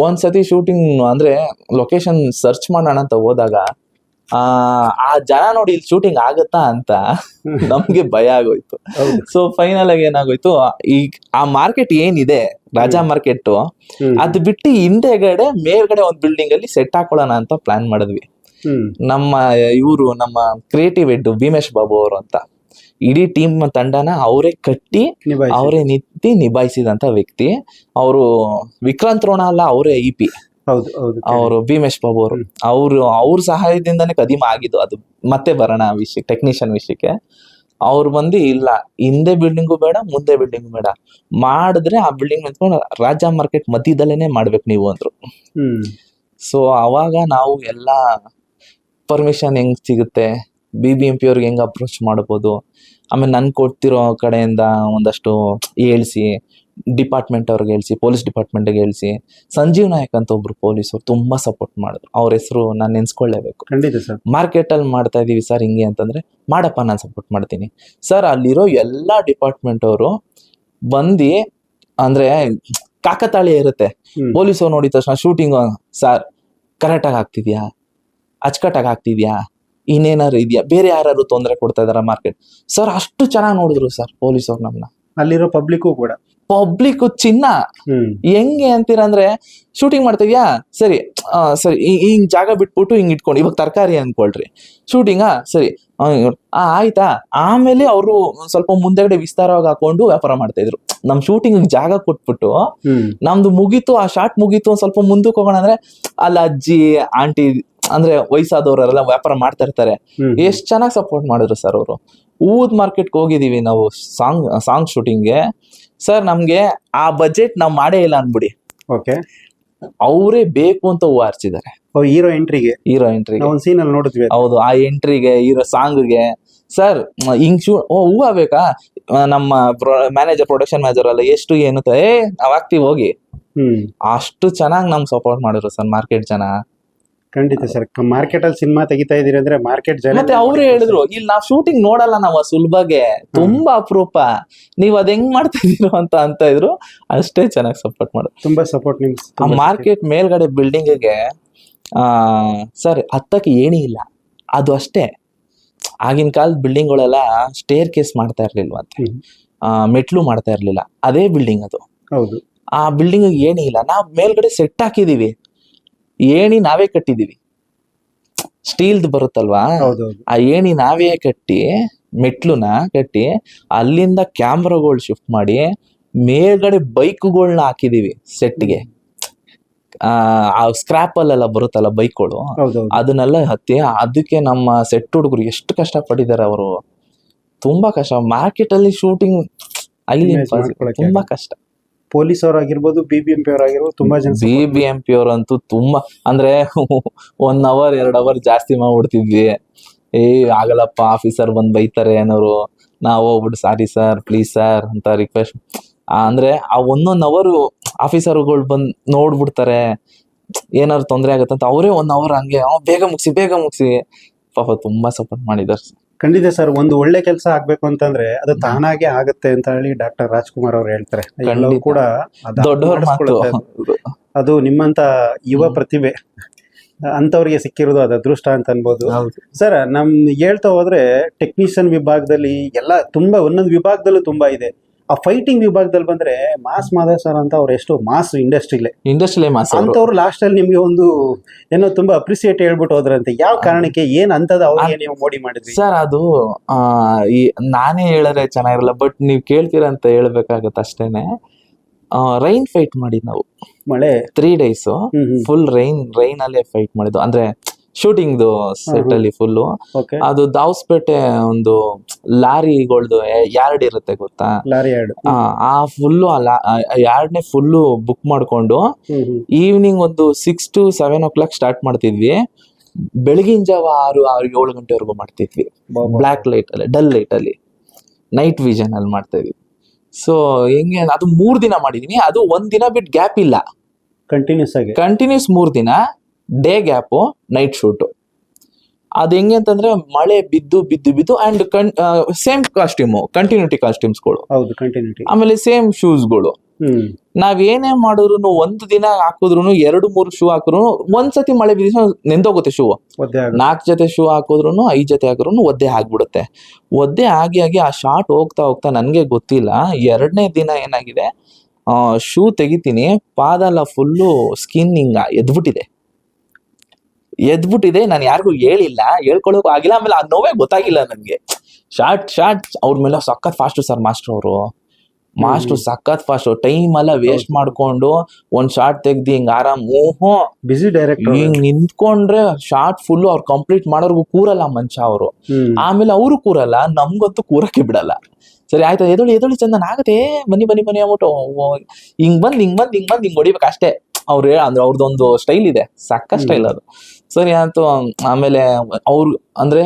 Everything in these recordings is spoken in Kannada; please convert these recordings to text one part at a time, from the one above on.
ಒಂದ್ಸತಿ ಶೂಟಿಂಗ್ ಅಂದ್ರೆ ಲೊಕೇಶನ್ ಸರ್ಚ್ ಮಾಡೋಣ ಅಂತ ಹೋದಾಗ ಆ ಆ ಜನ ನೋಡಿ ಇಲ್ಲಿ ಶೂಟಿಂಗ್ ಆಗತ್ತಾ ಅಂತ ನಮ್ಗೆ ಭಯ ಆಗೋಯ್ತು. ಸೊ ಫೈನಲ್ ಆಗಿ ಏನಾಗೋಯ್ತು ಈಗ ಆ ಮಾರ್ಕೆಟ್ ಏನಿದೆ ರಾಜಾ ಮಾರ್ಕೆಟ್ ಅದ್ ಬಿಟ್ಟು ಹಿಂದೆಗಡೆ ಮೇಲ್ಗಡೆ ಒಂದ್ ಬಿಲ್ಡಿಂಗ್ ಅಲ್ಲಿ ಸೆಟ್ ಹಾಕೊಳ್ಳೋಣ ಅಂತ ಪ್ಲಾನ್ ಮಾಡಿದ್ವಿ. ನಮ್ಮ ಇವರು ನಮ್ಮ ಕ್ರಿಯೇಟಿವ್ ಹೆಡ್ ಭೀಮೇಶ್ ಬಾಬು ಅವರು ಅಂತ. ಇಡೀ ಟೀಮ್ ತಂಡನ ಅವರೇ ಕಟ್ಟಿ. ಅವರೇ ನಿಂತಿ ನಿಭಾಯಿಸಿದಂತ ವ್ಯಕ್ತಿ. ಅವರು ವಿಕ್ರಾಂತ್ ರೋಣ ಅಲ್ಲ ಅವರೇ ಇ ಪಿ. ಅವರು ಭೀಮೇಶ್ ಬಾಬು ಅವರು. ಅವರು ಅವ್ರ ಸಹಾಯದಿಂದಾನೇ ಕದಿಮ ಆಗಿದ್ದು ಅದು. ಮತ್ತೆ ಬರೋಣ ವಿಷಯ ಟೆಕ್ನಿಷಿಯನ್ ವಿಷಯಕ್ಕೆ. ಅವ್ರು ಬಂದು ಇಲ್ಲ ಹಿಂದೆ ಬಿಲ್ಡಿಂಗು ಬೇಡ ಮುಂದೆ ಬಿಲ್ಡಿಂಗ್ ಬೇಡ. ಮಾಡಿದ್ರೆ ಆ ಬಿಲ್ಡಿಂಗ್ ನಿಂತ್ಕೊಂಡು ರಾಜ ಮಾರ್ಕೆಟ್ ಮಧ್ಯದಲ್ಲೇನೆ ಮಾಡ್ಬೇಕು ನೀವು ಅಂದ್ರು. ಸೊ ಅವಾಗ ನಾವು ಎಲ್ಲ ಪರ್ಮಿಷನ್ ಹೆಂಗ್ ಸಿಗುತ್ತೆ? ಬಿ ಬಿ ಎಂ ಪಿ ಅವ್ರಿಗೆ ಹೆಂಗ್ ಅಪ್ರೋಚ್ ಮಾಡ್ಬೋದು? ಆಮೇಲೆ ನನ್ ಕೊಡ್ತಿರೋ ಕಡೆಯಿಂದ ಒಂದಷ್ಟು ಹೇಳಿಸಿ ಡಿಪಾರ್ಟ್ಮೆಂಟ್ ಅವ್ರಿಗೆ ಹೇಳಿಸಿ ಪೊಲೀಸ್ ಡಿಪಾರ್ಟ್ಮೆಂಟ್ಗೆ ಹೇಳಿಸಿ. ಸಂಜೀವ್ ನಾಯಕ್ ಅಂತ ಒಬ್ರು ಪೊಲೀಸರು ತುಂಬಾ ಸಪೋರ್ಟ್ ಮಾಡಿದ್ರು. ಅವ್ರ ಹೆಸರು ನಾನು ನೆನ್ಸ್ಕೊಳ್ಳೇಬೇಕು ಖಂಡಿತ ಸರ್. ಮಾರ್ಕೆಟ್ ಅಲ್ಲಿ ಮಾಡ್ತಾ ಇದೀವಿ ಸರ್ ಹಿಂಗೆ ಅಂತಂದ್ರೆ ಮಾಡಪ್ಪ ನಾನು ಸಪೋರ್ಟ್ ಮಾಡ್ತೀನಿ. ಸರ್ ಅಲ್ಲಿರೋ ಎಲ್ಲಾ ಡಿಪಾರ್ಟ್ಮೆಂಟ್ ಅವರು ಬಂದು ಅಂದ್ರೆ ಕಾಕತಾಳಿ ಇರುತ್ತೆ. ಪೊಲೀಸರು ನೋಡಿದ ತಕ್ಷಣ ಶೂಟಿಂಗ್ ಸರ್ ಕರೆಕ್ಟಾಗಿ ಆಗ್ತಿದ್ಯಾ ಅಚ್ಚುಕಟ್ಟಾಗಿ ಆಗ್ತಿದ್ಯಾ ಇನ್ನೇನಾರು ಇದೆಯಾ? ಬೇರೆ ಯಾರು ತೊಂದರೆ ಕೊಡ್ತಾ ಇದಾರ ಮಾರ್ಕೆಟ್ ಸರ್ ಅಷ್ಟು ಚೆನ್ನಾಗಿ ನೋಡಿದ್ರು ಸರ್ ಪೊಲೀಸ್ ಅವ್ರು ನಮ್ಮನ್ನ ಅಲ್ಲಿರೋ ಪಬ್ಲಿಕ್ಕು ಕೂಡ. ಪಬ್ಲಿಕ್ ಚಿನ್ನ. ಹೆಂಗೆ ಅಂತೀರ ಅಂದ್ರೆ ಶೂಟಿಂಗ್ ಮಾಡ್ತಿದ್ಯಾ ಸರಿ ಸರಿ ಹಿಂಗ್ ಜಾಗ ಬಿಟ್ಬಿಟ್ಟು ಹಿಂಗ್ ಇಟ್ಕೊಂಡು ಇವಾಗ ತರಕಾರಿ ಅನ್ಕೊಳ್ರಿ. ಶೂಟಿಂಗಾ ಸರಿ ಆಯ್ತಾ? ಆಮೇಲೆ ಅವರು ಸ್ವಲ್ಪ ಮುಂದೆಗಡೆ ವಿಸ್ತಾರವಾಗಿ ಹಾಕೊಂಡು ವ್ಯಾಪಾರ ಮಾಡ್ತಾ ಇದ್ರು. ನಮ್ ಶೂಟಿಂಗ್ ಜಾಗ ಕೊಟ್ಬಿಟ್ಟು ನಮ್ದು ಮುಗೀತು ಆ ಶಾರ್ಟ್ ಮುಗೀತು ಒಂದ್ ಸ್ವಲ್ಪ ಮುಂದಕ್ಕೆ ಹೋಗೋಣ ಅಂದ್ರೆ ಅಲ್ಲಿ ಅಜ್ಜಿ ಆಂಟಿ ಅಂದ್ರೆ ವಯಸ್ಸಾದವರೆಲ್ಲ ವ್ಯಾಪಾರ ಮಾಡ್ತಾ ಇರ್ತಾರೆ. ಎಷ್ಟ್ ಚೆನ್ನಾಗಿ ಸಪೋರ್ಟ್ ಮಾಡಿದ್ರು ಸರ್ ಅವರು? ಊದ್ ಮಾರ್ಕೆಟ್ಗೆ ಹೋಗಿದೀವಿ ನಾವು ಸಾಂಗ್ ಸಾಂಗ್ ಶೂಟಿಂಗ್ಗೆ ಸರ್ ನಮ್ಗೆ ಆ ಬಜೆಟ್ ನಾವು ಮಾಡೇ ಇಲ್ಲ ಅನ್ಬಿಡಿ ಓಕೆ ಅವರೇ ಬೇಕು ಅಂತ ಹೂ ಹಾರ್ಸಿದ್ದಾರೆ ಓ ಹೀರೋ ಎಂಟ್ರಿಗೆ ಹೀರೋ ಎಂಟ್ರಿಗೆ ಒಂದ್ ಸೀನ್ ಅಲ್ಲಿ ನೋಡಿದ್ವಿ ಹೌದು ಆ ಎಂಟ್ರಿಗೆ ಹೀರೋ ಸಾಂಗ್ಗೆ ಸರ್ ಹಿಂಗ್ ಶೂ ಓ ಹೂ ಬೇಕಾ? ನಮ್ಮ ಮ್ಯಾನೇಜರ್ ಪ್ರೊಡಕ್ಷನ್ ಮ್ಯಾನೇಜರ್ ಅಲ್ಲ ಎಷ್ಟು ಏನು ಏ ನಾವ್ ಹಾಕ್ತಿವಿ ಹೋಗಿ. ಅಷ್ಟು ಚೆನ್ನಾಗಿ ನಮ್ಗೆ ಸಪೋರ್ಟ್ ಮಾಡಿದ್ರು ಸರ್ ಮಾರ್ಕೆಟ್ ಜನ. ಖಂಡಿತ ಸರ್. ಮಾರ್ಕೆಟ್ ಅಲ್ಲಿ ಸಿನಿಮಾ ತೆಗಿತಾ ಇದೀರಿ ಅಂದ್ರೆ ಮಾರ್ಕೆಟ್ ಜನ ಮತ್ತೆ ಅವ್ರು ಹೇಳಿದ್ರು ಇಲ್ಲಿ ನಾವು ಶೂಟಿಂಗ್ ನೋಡಲ್ಲ ನಾವು ಸುಲಭಗೆ. ತುಂಬಾ ಅಪರೂಪ. ನೀವ್ ಅದ್ ಹೆಂಗ್ ಮಾಡ್ತಾ ಇದೀರೋ ಅಂತ ಅಂತ ಇದ್ರು. ಅಷ್ಟೇ ಚೆನ್ನಾಗಿ ಸಪೋರ್ಟ್ ಮಾಡು ತುಂಬಾ ಸಪೋರ್ಟ್ ನಿಮ್ ಆ ಮಾರ್ಕೆಟ್ ಮೇಲ್ಗಡೆ ಬಿಲ್ಡಿಂಗ್ಗೆ ಆ ಸರ್ ಹತ್ತಕ್ಕೆ ಏಣಿ ಇಲ್ಲ. ಅದು ಅಷ್ಟೇ. ಆಗಿನ ಕಾಲದ ಬಿಲ್ಡಿಂಗ್ಗಳೆಲ್ಲ ಸ್ಟೇರ್ ಕೇಸ್ ಮಾಡ್ತಾ ಇರ್ಲಿಲ್ವಂತೆ ಮೆಟ್ಲು ಮಾಡ್ತಾ ಇರ್ಲಿಲ್ಲ. ಅದೇ ಬಿಲ್ಡಿಂಗ್ ಅದು. ಹೌದು. ಆ ಬಿಲ್ಡಿಂಗ್ ಏಣಿ ಇಲ್ಲ. ನಾವು ಮೇಲ್ಗಡೆ ಸೆಟ್ ಹಾಕಿದೀವಿ. ಏಣಿ ನಾವೇ ಕಟ್ಟಿದೀವಿ. ಸ್ಟೀಲ್ದು ಬರುತ್ತಲ್ವಾ? ಆ ಏಣಿ ನಾವೇ ಕಟ್ಟಿ ಮೆಟ್ಲುನ ಕಟ್ಟಿ ಅಲ್ಲಿಂದ ಕ್ಯಾಮ್ರಾಗಳು ಶಿಫ್ಟ್ ಮಾಡಿ ಮೇಲ್ಗಡೆ ಬೈಕ್ಗಳನ್ನ ಹಾಕಿದೀವಿ ಸೆಟ್ಗೆ. ಆ ಸ್ಕ್ರಾಪ್ ಅಲ್ಲೆಲ್ಲ ಬರುತ್ತಲ್ಲ ಬೈಕ್ಗಳು? ಅದನ್ನೆಲ್ಲ ಹತ್ತಿ ಅದಕ್ಕೆ ನಮ್ಮ ಸೆಟ್ ಹುಡುಗರು ಎಷ್ಟು ಕಷ್ಟ ಪಟ್ಟಿದ್ದಾರೆ ಅವರು. ತುಂಬಾ ಕಷ್ಟ. ಮಾರ್ಕೆಟ್ ಅಲ್ಲಿ ಶೂಟಿಂಗ್ ತುಂಬಾ ಕಷ್ಟ. ಪೊಲೀಸ್ ಅವರಾಗಿರ್ಬೋದು ಬಿ ಬಿ ಎಂ ಪಿ ಅವರಾಗಿರ್ಬೋದು ತುಂಬಾ ಜನ ಬಿ ಬಿ ಎಂ ಪಿ ಅವರಂತೂ ತುಂಬಾ ಅಂದ್ರೆ ಒನ್ ಅವರ್ ಎರಡ್ ಅವರ್ ಜಾಸ್ತಿ ಮಾಡ್ಬಿಡ್ತಿದ್ವಿ. ಏ ಆಗಲ್ಲಪ್ಪ ಆಫೀಸರ್ ಬಂದ್ ಬೈತಾರೆ ಅನ್ನೋರು. ನಾವು ಹೋಗ್ಬಿಟ್ಟು ಸಾರಿ ಸರ್ ಪ್ಲೀಸ್ ಸರ್ ಅಂತ ರಿಕ್ವೆಸ್ಟ್ ಅಂದ್ರೆ ಆ ಒಂದೊಂದ್ ಅವರ್ ಆಫೀಸರ್ಗಳು ಬಂದ್ ನೋಡ್ಬಿಡ್ತಾರೆ. ಏನಾದ್ರು ತೊಂದರೆ ಆಗುತ್ತಂತ ಅವರೇ ಒನ್ ಅವರ್ ಹಂಗೆ "ಆ, ಬೇಗ ಮುಗಿಸಿ ಬೇಗ ಮುಗಿಸಿ. ಪಾಪ ತುಂಬಾ ಸಪೋರ್ಟ್ ಮಾಡಿದಾರೆ ಖಂಡಿತ ಸರ್ ಒಂದು ಒಳ್ಳೆ ಕೆಲಸ ಆಗ್ಬೇಕು ಅಂತಂದ್ರೆ ಅದು ತಾನಾಗೆ ಆಗುತ್ತೆ ಅಂತ ಹೇಳಿ ಡಾಕ್ಟರ್ ರಾಜ್ಕುಮಾರ್ ಅವ್ರು ಹೇಳ್ತಾರೆ. ಎಲ್ಲವೂ ಕೂಡ ಅದು ನಿಮ್ಮಂತ ಯುವ ಪ್ರತಿಭೆ. ಅಂತವ್ರಿಗೆ ಸಿಕ್ಕಿರೋದು ಅದು ಅದೃಷ್ಟ ಅಂತ ಅನ್ಬೋದು. ಸರ್ ನಮ್ ಹೇಳ್ತಾ ಹೋದ್ರೆ ಟೆಕ್ನಿಷಿಯನ್ ವಿಭಾಗದಲ್ಲಿ ಎಲ್ಲ ತುಂಬಾ ಒಂದೊಂದು ವಿಭಾಗದಲ್ಲೂ ತುಂಬಾ ಇದೆ. ಆ ಫೈಟಿಂಗ್ ವಿಭಾಗದಲ್ಲಿ ಬಂದ್ರೆ ಮಾಸ್ ಮಾಧವ್ ಸರ್ ಅಂತ ಅವ್ರು ಎಷ್ಟು ಮಾಸ್ ಇಂಡಸ್ಟ್ರಿಲೇ ಇಂಡಸ್ಟ್ರಿ ಮಾಸ್ ಅಂತವ್ರು ಲಾಸ್ಟ್ ಅಲ್ಲಿ ನಿಮ್ಗೆ ಒಂದು ಏನೋ ತುಂಬಾ ಅಪ್ರಿಸಿಯೇಟ್ ಹೇಳ್ಬಿಟ್ಟು ಹೋದ್ರಂತೆ. ಯಾವ ಕಾರಣಕ್ಕೆ ಏನ್ ಅಂತದ ಅವ್ರಿಗೆ ನೀವು ಮೋಡಿ ಮಾಡಿದ್ರಿ? ಸರ್ ಅದು ಆ, ಈ ನಾನೇ ಹೇಳಿದ್ರೆ ಚೆನ್ನಾಗಿರಲ್ಲ ಬಟ್ ನೀವು ಕೇಳ್ತೀರ ಅಂತ ಹೇಳ್ಬೇಕಾಗತ್ತೆ ಅಷ್ಟೇನೆ. ರೈನ್ ಫೈಟ್ ಮಾಡಿದ್ ನಾವು. ಮಳೆ? Three days hmm hmm. Full rain rain ಅಲ್ಲೇ ಫೈಟ್ ಮಾಡಿದ್ದು. ಅಂದ್ರೆ ಶೂಟಿಂಗ್ ಸೆಟ್ ಅಲ್ಲಿ ಫುಲ್ ಓಕೆ ಅದು ದಾವಸ್ಪೇಟೆ ಒಂದು ಲಾರಿಗಳ್ದು ಯಾರ್ಡ್ ಇರುತ್ತೆ ಗೊತ್ತಾ? ಆ, ಫುಲ್ ಫುಲ್ಲು ಯಾರ್ಡ್ ಯಾರ್ಡ್ನೆ ಫುಲ್ಲು ಬುಕ್ ಮಾಡ್ಕೊಂಡು ಈವ್ನಿಂಗ್ ಒಂದು six to seven o'clock start ಮಾಡ್ತಿದ್ವಿ. ಬೆಳಗಿನ ಜಾವ ಆರು ಆರು ಏಳು ಗಂಟೆವರೆಗೂ ಮಾಡ್ತಿದ್ವಿ. ಬ್ಲ್ಯಾಕ್ ಲೈಟ್ ಅಲ್ಲಿ ಡಲ್ ಲೈಟ್ ಅಲ್ಲಿ. ನೈಟ್ ವಿಷನ್ ಅಲ್ಲಿ ಮಾಡ್ತಾ ಇದ್ವಿ ಸೊ ಹೆಂಗೆ ಅದು ಮೂರ್ ದಿನ ಮಾಡಿದೀನಿ. ಅದು ಒಂದ್ ದಿನ ಬಿಟ್ ಗ್ಯಾಪ್ ಇಲ್ಲ. ಕಂಟಿನ್ಯೂಸ್ ಆಗಿ. ಕಂಟಿನ್ಯೂಸ್ ಮೂರ್ ದಿನ. Day gap night shoot. ಅದು ಹೆಂಗೆ ಅಂತಂದ್ರೆ ಮಳೆ ಬಿದ್ದು ಬಿದ್ದು ಬಿದ್ದು ಅಂಡ್ ಸೇಮ್ ಕಾಸ್ಟ್ಯೂಮು ಕಂಟಿನ್ಯೂಟಿ ಕಾಸ್ಟ್ಯೂಮ್ಸ್ಗಳು ಹೌದು ಕಂಟಿನ್ಯೂಟಿ ಆಮೇಲೆ ಸೇಮ್ ಶೂಸ್ಗಳು ನಾವೇನೇ ನಾವ್ ಏನೇ ಮಾಡಿದ್ರು ಒಂದು ದಿನ ಹಾಕಿದ್ರು ಎರಡು ಮೂರು ಶೂ ಹಾಕಿದ್ರು ಒಂದ್ಸತಿ ಮಳೆ ಬಿದ್ದ ನೆಂದೋಗುತ್ತೆ ಶೂ ನಾಲ್ಕು ಜೊತೆ ಶೂ ಹಾಕಿದ್ರು ಐದ್ ಜೊತೆ ಹಾಕಿದ್ರು ಒದ್ದೆ ಆಗ್ಬಿಡುತ್ತೆ. ಒದ್ದೆ ಆಗಿ ಆಗಿ ಆ ಶಾರ್ಟ್ ಹೋಗ್ತಾ ಹೋಗ್ತಾ ನನ್ಗೆ ಗೊತ್ತಿಲ್ಲ. ಎರಡನೇ ದಿನ ಏನಾಗಿದೆ ಶೂ ತೆಗಿತೀನಿ ಪಾದಲ್ಲ ಫುಲ್ಲು ಸ್ಕಿನ್ ಹಿಂಗ ಎದ್ಬಿಟ್ಟಿದೆ. ಎದ್ಬಿಟ್ಟಿದೆ ನಾನು ಯಾರಿಗೂ ಹೇಳಿಲ್ಲ ಹೇಳ್ಕೊಳಕ್ ಆಗಿಲ್ಲ ಆಮೇಲೆ ಆ ನೋವೇ ಗೊತ್ತಾಗಿಲ್ಲ ನನಗೆ. ಶಾರ್ಟ್ ಶಾರ್ಟ್ ಅವ್ರ ಮೇಲೆ ಸಖತ್ ಫಾಸ್ಟ್ ಸರ್ ಮಾಸ್ಟರ್ ಅವರು. ಮಾಸ್ಟರ್ ಸಖತ್ ಫಾಸ್ಟ್ ಟೈಮ್ ಎಲ್ಲ ವೇಸ್ಟ್ ಮಾಡ್ಕೊಂಡು ಒಂದ್ ಶಾರ್ಟ್ ತೆಗ್ದಿ ಹಿಂಗ್ ಆರಾಮ್ ಓಹೋ. ಬಿಸಿ ಡೈರೆಕ್ಟ್ ಹಿಂಗ್ ನಿಂತ್ಕೊಂಡ್ರೆ ಶಾರ್ಟ್ ಫುಲ್ ಅವ್ರು ಕಂಪ್ಲೀಟ್ ಮಾಡೋರ್ಗು ಕೂರಲ್ಲ ಮನುಷ್ಯ ಅವರು. ಆಮೇಲೆ ಅವರು ಕೂರಲ್ಲ ನಮ್ಗೊತ್ತು ಕೂರಕ್ಕೆ ಬಿಡಲ್ಲ. ಸರಿ ಆಯ್ತು ಎದೊಳಿ ಎದೊಳಿ ಚಂದನ್ ಆಗತ್ತೆ. ಬನ್ನಿ ಬನ್ನಿ ಬನ್ನಿ ಅಂದ್ಬಿಟ್ಟು ಹಿಂಗ್ ಬಂದ್ ಹಿಂಗ್ ಬಂದ್ ಹಿಂಗ್ ಬಂದ್ ಹಿಂಗ್ ಹೊಡಿಬೇಕು ಅಷ್ಟೇ. ಅವ್ರು ಅಂದ್ರೆ ಅವ್ರದ್ದೊಂದು ಸ್ಟೈಲ್ ಇದೆ ಸಕ್ಕ ಸ್ಟೈಲ್ ಅದು. ಸರಿ ಆಯ್ತು. ಆಮೇಲೆ ಅವ್ರು ಅಂದ್ರೆ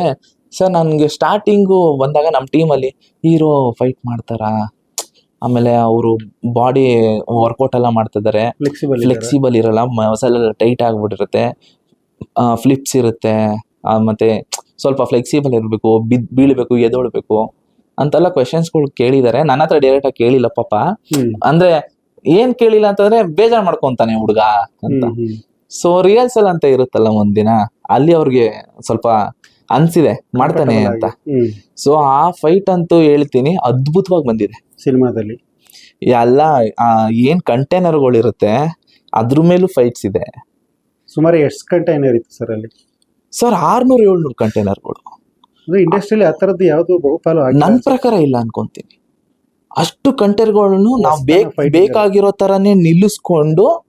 ಸರ್ ನನ್ಗೆ ಸ್ಟಾರ್ಟಿಂಗು ಬಂದಾಗ ನಮ್ಮ ಟೀಮಲ್ಲಿ ಹೀರೋ ಫೈಟ್ ಮಾಡ್ತಾರಾ? ಆಮೇಲೆ ಅವರು ಬಾಡಿ ವರ್ಕೌಟ್ ಎಲ್ಲ ಮಾಡ್ತಿದ್ದಾರೆ ಫ್ಲೆಕ್ಸಿಬಲ್ ಫ್ಲೆಕ್ಸಿಬಲ್ ಇರಲ್ಲ ಮಸಲ್ ಟೈಟ್ ಆಗ್ಬಿಟ್ಟಿರುತ್ತೆ. ಫ್ಲಿಪ್ಸ್ ಇರುತ್ತೆ. ಮತ್ತೆ ಸ್ವಲ್ಪ ಫ್ಲೆಕ್ಸಿಬಲ್ ಇರಬೇಕು ಬಿದ್ ಬೀಳ್ಬೇಕು ಎದೊಳ್ಬೇಕು ಅಂತೆಲ್ಲ ಕ್ವೆಶನ್ಸ್ಗಳು ಕೇಳಿದ್ದಾರೆ ನನ್ನ ಹತ್ರ ಡೈರೆಕ್ಟ್ ಆಗಿ ಕೇಳಿಲ್ಲ ಪಾಪ. ಅಂದ್ರೆ ಏನ್ ಕೇಳಿಲ್ಲ ಅಂತಂದ್ರೆ ಬೇಜಾರ್ ಮಾಡ್ಕೊಂತಾನೆ ಹುಡುಗ ಅಂತ. ಸೊ ರಿಹರ್ಸಲ್ ಅಂತ ಇರುತ್ತಲ್ಲ ಒಂದಿನ ಅಲ್ಲಿ ಅವ್ರಿಗೆ ಸ್ವಲ್ಪ ಅನ್ಸಿದೆ ಮಾಡ್ತಾನೆ ಅಂತ. ಸೊ ಆ ಫೈಟ್ ಅಂತೂ ಹೇಳ್ತೀನಿ ಅದ್ಭುತವಾಗಿ ಬಂದಿದೆ. ಸಿನಿಮಾದಲ್ಲಿ. ಎಲ್ಲ ಏನ್ ಕಂಟೈನರ್ಗಳಿರುತ್ತೆ ಅದ್ರ ಮೇಲೂ ಫೈಟ್ಸ್ ಇದೆ. ಸುಮಾರು ಎಷ್ಟು ಕಂಟೈನರ್ ಇತ್ತು ಸರ್ ಅಲ್ಲಿ? ಸರ್ ಆರ್ನೂರ್ ಏಳ್ನೂರು ಕಂಟೈನರ್ಗಳು ಇಂಡಸ್ಟ್ರಿಯಲ್ಲಿ ಆ ಥರದ್ದು ಯಾವ್ದು ಬಹುಪಾಲು ನನ್ನ ನನ್ ಪ್ರಕಾರ ಇಲ್ಲ ಅನ್ಕೊಂತೀನಿ. ಅಷ್ಟು ಕಂಟೆರ್ಗಳನ್ನು ನಾವು ಬೇಕ್ ಬೇಕಾಗಿರೋ ತರನೇ ನಿಲ್ಲಿಸ್ಕೊಂಡು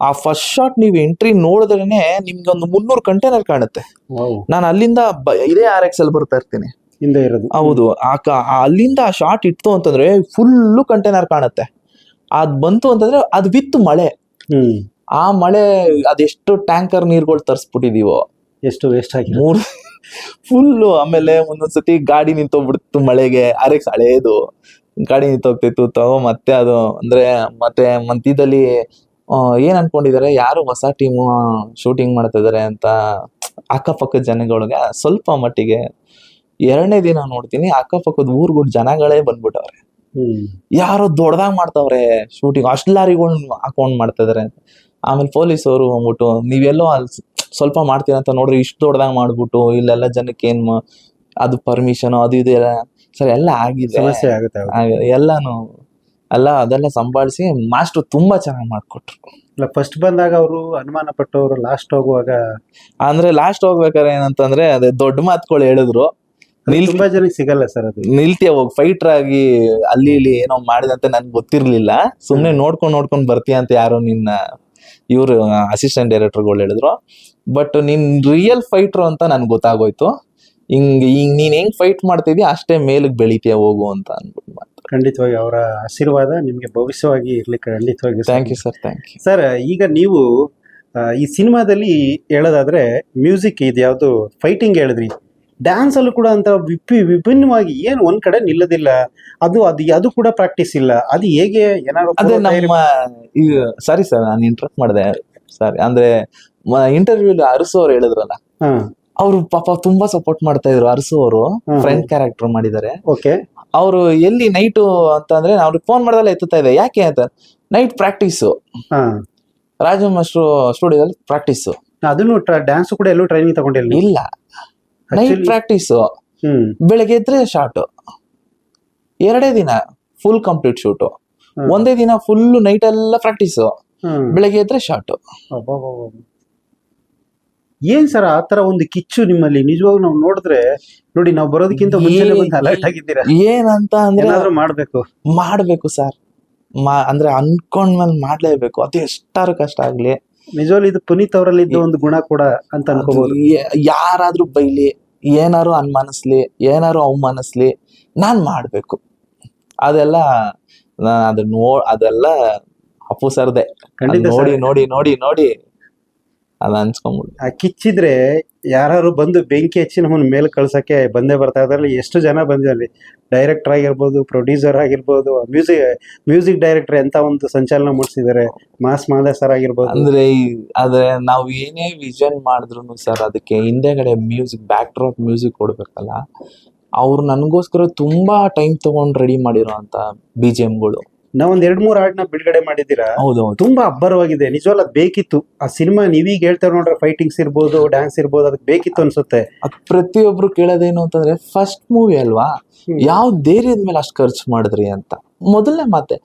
ಆ ಫಸ್ಟ್ ಶಾಟ್ ನೀವು ಎಂಟ್ರಿ ನೋಡಿದ್ರೇನೆ ನಿಮ್ಗೆ ಒಂದು ಮುನ್ನೂರು ಕಂಟೈನರ್ ಕಾಣುತ್ತೆ. ನಾನು ಅಲ್ಲಿಂದ ಇದೇ ಆರ್ ಎಕ್ಸ್ ಅಲ್ಲಿ ಬರ್ತಾ ಇರ್ತೀನಿ. ಹಿಂದೆ ಇರೋದು. ಹೌದು. ಆ ಕ- ಆ ಅಲ್ಲಿಂದ ಆ ಶಾಟ್ ಇತ್ತು ಅಂತಂದ್ರೆ ಫುಲ್ಲು ಕಂಟೈನರ್ ಕಾಣುತ್ತೆ. ಅದ್ ಬಂತು ಅಂತಂದ್ರೆ ಅದ್ ವಿತ್ ಮಳೆ. ಹ್ಮ್. ಆ ಮಳೆ ಅದೆಷ್ಟು ಟ್ಯಾಂಕರ್ ನೀರ್ಗಳು ತರಿಸ್ಬಿಟ್ಟಿದೀವೋ. ಎಷ್ಟು ವೇಸ್ಟ್ ಆಗಿದೆ. ಮೂರು ಫುಲ್ಲು ಆಮೇಲೆ ಒಂದೊಂದ್ಸತಿ ಗಾಡಿ ನಿಂತೋಗ್ಬಿಡ್ತು ಮಳೆಗೆ. ಆರ್ ಎಕ್ಸ್ ಹಳೇದು. ಗಾಡಿ ನಿಂತೋಗ್ತಿತ್ತು ತಗೋ ಮತ್ತೆ ಅದು ಅಂದ್ರೆ ಮತ್ತೆ ಮಧ್ಯದಲ್ಲಿ ಏನ್ ಅನ್ಕೊಂಡಿದಾರೆ ಯಾರು ಹೊಸ ಟೀಮು ಶೂಟಿಂಗ್ ಮಾಡ್ತಾ ಇದಾರೆ ಅಂತ ಅಕ್ಕಪಕ್ಕದ ಜನಗಳಿಗೆ ಸ್ವಲ್ಪ ಮಟ್ಟಿಗೆ ಎರಡನೇ ದಿನ ನೋಡ್ತೀನಿ ಅಕ್ಕಪಕ್ಕದ ಊರ್ಗಳು ಜನಗಳೇ ಬಂದ್ಬಿಟ್ಟವ್ರೆ. ಯಾರೋ ದೊಡ್ಡದಾಗ್ ಮಾಡ್ತಾವ್ರೆ ಶೂಟಿಂಗ್ ಅಷ್ಟು ಲಾರಿಗಳ್ ಹಾಕೊಂಡ್ ಮಾಡ್ತಾ ಇದಾರೆ ಆಮೇಲೆ ಪೊಲೀಸ್ ಅವರು ಹೋಗ್ಬಿಟ್ಟು ನೀವೆಲ್ಲೋ ಅಲ್ಲಿ ಸ್ವಲ್ಪ ಮಾಡ್ತೀರ ಅಂತ ನೋಡ್ರಿ ಇಷ್ಟು ದೊಡ್ಡದಾಗ ಮಾಡ್ಬಿಟ್ಟು ಇಲ್ಲೆಲ್ಲ ಜನಕ್ಕೆ ಏನ್ ಅದು ಪರ್ಮಿಷನ್ ಅದು ಇದು ಎಲ್ಲ ಸರ್ ಎಲ್ಲ ಆಗಿದೆ. ಸಮಸ್ಯೆ ಆಗುತ್ತೆ. ಎಲ್ಲಾನು ಅಲ್ಲ ಅದೆಲ್ಲ ಸಂಭಾಳಿಸಿ ಮಾಸ್ಟರ್ ತುಂಬಾ ಚೆನ್ನಾಗಿ ಮಾಡ್ಕೊಟ್ರು. ಇಲ್ಲ ಫಸ್ಟ್ ಬಂದಾಗ ಅವರು ಅನುಮಾನ ಪಟ್ಟವರು ಲಾಸ್ಟ್ ಹೋಗುವಾಗ. ಅಂದ್ರೆ ಲಾಸ್ಟ್ ಹೋಗ್ಬೇಕಾದ್ರೆ ಏನಂತಂದ್ರೆ ಅದೇ ದೊಡ್ಡ ಮಾತುಗಳು ಹೇಳಿದ್ರು. ಅದು ನಿಲ್ ತುಂಬಾ ಜನಕ್ಕೆ ಸಿಗಲ್ಲ ಸರ್ ಅದು. ನಿಲ್ತಿಯ ಹೋಗಿ ಫೈಟರ್ ಆಗಿ ಅಲ್ಲಿ ಇಲ್ಲಿ ಏನೋ ಮಾಡಿದಂತೆ ನನ್ಗೆ ಗೊತ್ತಿರ್ಲಿಲ್ಲ. ಸುಮ್ನೆ ನೋಡ್ಕೊಂಡ್ ನೋಡ್ಕೊಂಡ್ ಬರ್ತೀಯ ಅಂತ ಯಾರೋ ನಿನ್ನ ಇವರು ಅಸಿಸ್ಟೆಂಟ್ ಡೈರೆಕ್ಟರ್ಗಳು ಹೇಳಿದ್ರು. ಬಟ್ ನಿನ್ ರಿಯಲ್ ಫೈಟರ್ ಅಂತ ನನ್ಗೆ ಗೊತ್ತಾಗೋಯ್ತು. ಹಿಂಗ್ ಹಿಂಗ್ ನೀನ್ ಹೆಂಗ್ ಫೈಟ್ ಮಾಡ್ತಿದ್ಯಾ ಅಷ್ಟೇ ಮೇಲಕ್ ಬೆಳಿತೀಯ ಹೋಗು ಅಂತ ಅನ್ಬಿಟ್ಟು ಖಂಡಿತವಾಗಿ ಅವರ ಆಶೀರ್ವಾದ ನಿಮ್ಗೆ ಭವಿಷ್ಯವಾಗಿ ಇರ್ಲಿಕ್ಕೆ ಖಂಡಿತವಾಗಿ thank you sir thank you sir ಈಗ ನೀವು ಆ, ಈ ಸಿನಿಮಾದಲ್ಲಿ ಹೇಳೋದಾದ್ರೆ ಮ್ಯೂಸಿಕ್ ಇದು ಯಾವುದು ಫೈಟಿಂಗ್ ಹೇಳಿದ್ರಿ. ಡ್ಯಾನ್ಸ್ ಅಲ್ಲೂ ಕೂಡ ಅಂತ ವಿಪಿ ವಿಭಿನ್ನವಾಗಿ ಏನು ಒಂದ್ ಕಡೆ ನಿಲ್ಲದಿಲ್ಲ. ಅದು ಅದು ಅದು ಕೂಡ ಪ್ರಾಕ್ಟೀಸ್ ಇಲ್ಲ. ಅದು ಹೇಗೆ ಏನಾದ್ರು ಅದೇ ಸಾರಿ ಸರ್ ನಾನು ಇಂಟ್ರಪ್ಟ್ ಮಾಡಿದೆ. ಸಾರಿ ಅಂದ್ರೆ ಇಂಟರ್ವ್ಯೂ ಅರಸು ಅವ್ರು ಹೇಳಿದ್ರಲ್ಲ. ಹಾ. ಅವ್ರು ಪಾಪ ತುಂಬಾ ಸಪೋರ್ಟ್ ಮಾಡ್ತಾ ಇದ್ರು ಅರಸು ಅವರು ಫ್ರೆಂಡ್ ಕ್ಯಾರೆಕ್ಟರ್ ಮಾಡಿದ್ದಾರೆ. ಓಕೆ ಅವರು ಎಲ್ಲಿ ನೈಟು ಅಂತ ಅಂದ್ರೆ ಅವ್ರಿಗೆ ಫೋನ್ ಮಾಡ್ದಲ್ಲ ಎತ್ತುತ್ತಾ ಇದೆ. ಯಾಕೆ ಅಂತ? ನೈಟ್ ಪ್ರಾಕ್ಟೀಸು ರಾಜು ಮಾಸ್ಟ್ರು ಸ್ಟುಡಿಯೋದಲ್ಲಿ ಪ್ರಾಕ್ಟೀಸ್ ಅದನ್ನು ಡ್ಯಾನ್ಸ್ ಕೂಡ ಎಲ್ಲೂ ಟ್ರೈನಿಂಗ್ ತಗೊಂಡಿಲ್ಲ ಇಲ್ಲ. ನೈಟ್ ಪ್ರಾಕ್ಟೀಸ್ ಬೆಳಗ್ಗೆ ಇದ್ರೆ ಶಾರ್ಟ್ ಎರಡೇ ದಿನ ಫುಲ್ ಕಂಪ್ಲೀಟ್ ಶೂಟ್ ಒಂದೇ ದಿನ ಫುಲ್ ನೈಟ್ ಎಲ್ಲ ಪ್ರಾಕ್ಟೀಸು ಬೆಳಗ್ಗೆ ಎದ್ರೆ ಶಾರ್ಟ್. ಏನ್ ಸರ್ ಆ ತರ ಒಂದು ಕಿಚ್ಚು ನಿಮ್ಮಲ್ಲಿ? ನಿಜವಾಗ್ ನಾವು ನೋಡಿದ್ರೆ ನೋಡಿ ನಾವು ಬರೋದಕ್ಕಿಂತ ಮುಂಚೆನೆ ಏ- ಬಂದು ಅಲರ್ಟ್ ಆಗಿದ್ದೀರಾ? ಏನಂತ ಅಂದ್ರೆ ಏನಾದ್ರೂ ಮಾಡ್ಬೇಕು. ಮಾಡ್ಬೇಕು ಸರ್. ಮಾ ಅಂದ್ರೆ ಅನ್ಕೊಂಡ್ಮೇಲೆ ಮಾಡ್ಲೇಬೇಕು. ಅದು ಎಷ್ಟಾರು ಕಷ್ಟ ಆಗ್ಲಿ. ನಿಜವಾಗ್ಲಿ ಇದು ಪುನೀತ್ ಅವರಲ್ಲಿ ಇದ್ದ ಒಂದು ಗುಣ ಕೂಡ ಅಂತ ಅನ್ಕೋಬಹುದು ಯಾರಾದ್ರೂ ಬೈಲಿ ಏನಾರು ಅನ್ಮಾನಿಸ್ಲಿ ಏನಾರು ಅವಮಾನಿಸ್ಲಿ ನಾನ್ ಮಾಡ್ಬೇಕು. ಅದೆಲ್ಲ ಅದನ್ನ ನೋ ಅದೆಲ್ಲ ಅಪ್ಪು ಸರ್ದೆ ಖಂಡಿತ ನೋಡಿ ನೋಡಿ ನೋಡಿ ನೋಡಿ. ಅದ ಅನ್ಸ್ಕೊಂಬಿಡು. ಆ ಕಿಚ್ಚಿದ್ರೆ ಯಾರು ಬಂದು ಬೆಂಕಿ ಹಚ್ಚಿ ನಮ್ಮನ್ನ ಮೇಲೆ ಕಳ್ಸಕ್ಕೆ ಬಂದೇ ಬರ್ತಾ ಇದ್ರಲ್ಲಿ ಎಷ್ಟು ಜನ ಬಂದಿರಲಿ ಡೈರೆಕ್ಟರ್ ಆಗಿರ್ಬೋದು ಪ್ರೊಡ್ಯೂಸರ್ ಆಗಿರ್ಬೋದು ಮ್ಯೂಸಿಕ್ ಮ್ಯೂಸಿಕ್ ಡೈರೆಕ್ಟರ್ ಎಂತ ಒಂದು ಸಂಚಲನ ಮೂಡಿಸಿದ್ದಾರೆ? ಮಾಸ್ ಮಾದ ಸರ್ ಆಗಿರ್ಬೋದು. ಅಂದ್ರೆ ಆದ್ರೆ ನಾವು ಏನೇ ವಿಷನ್ ಮಾಡಿದ್ರು ಸರ್ ಅದಕ್ಕೆ ಹಿಂದೆಗಡೆ ಮ್ಯೂಸಿಕ್ ಬ್ಯಾಕ್ ಡ್ರಾಪ್ ಮ್ಯೂಸಿಕ್ ಕೊಡ್ಬೇಕಲ್ಲ ಅವ್ರು ನನಗೋಸ್ಕರ ತುಂಬಾ ಟೈಮ್ ತಗೊಂಡು ರೆಡಿ ಮಾಡಿರೋ ಅಂತ ಬಿ ಜಿ ಎಮ್ಗಳು ನಾವ್ ಒಂದ್ ಎರಡ್ ಮೂರ್ ಹಾಡ್ನ ಬಿಡುಗಡೆ ಮಾಡಿದ್ದೀರಾ? ಹೌದೌದು. ತುಂಬಾ ಅಬ್ಬರವಾಗಿದೆ. ನಿಜವಲ್ಲ ಅದ್ ಬೇಕಿತ್ತು. ಆ ಸಿನಿಮಾ ನೀವೀಗ ಹೇಳ್ತಾರೆ ನೋಡ್ರೆ ಫೈಟಿಂಗ್ಸ್ ಇರ್ಬೋದು ಡ್ಯಾನ್ಸ್ ಇರ್ಬೋದು ಅದಕ್ಕೆ ಬೇಕಿತ್ತು ಅನ್ಸುತ್ತೆ. ಅದ್ ಪ್ರತಿಯೊಬ್ರು ಕೇಳೋದೇನು ಅಂತಂದ್ರೆ ಫಸ್ಟ್ ಮೂವಿ ಅಲ್ವಾ? ಯಾವ ಧೈರ್ಯದ ಮೇಲೆ ಅಷ್ಟು ಖರ್ಚು ಮಾಡಿದ್ರಿ ಅಂತ. ಮೊದಲನೇ ಮಾತೆ.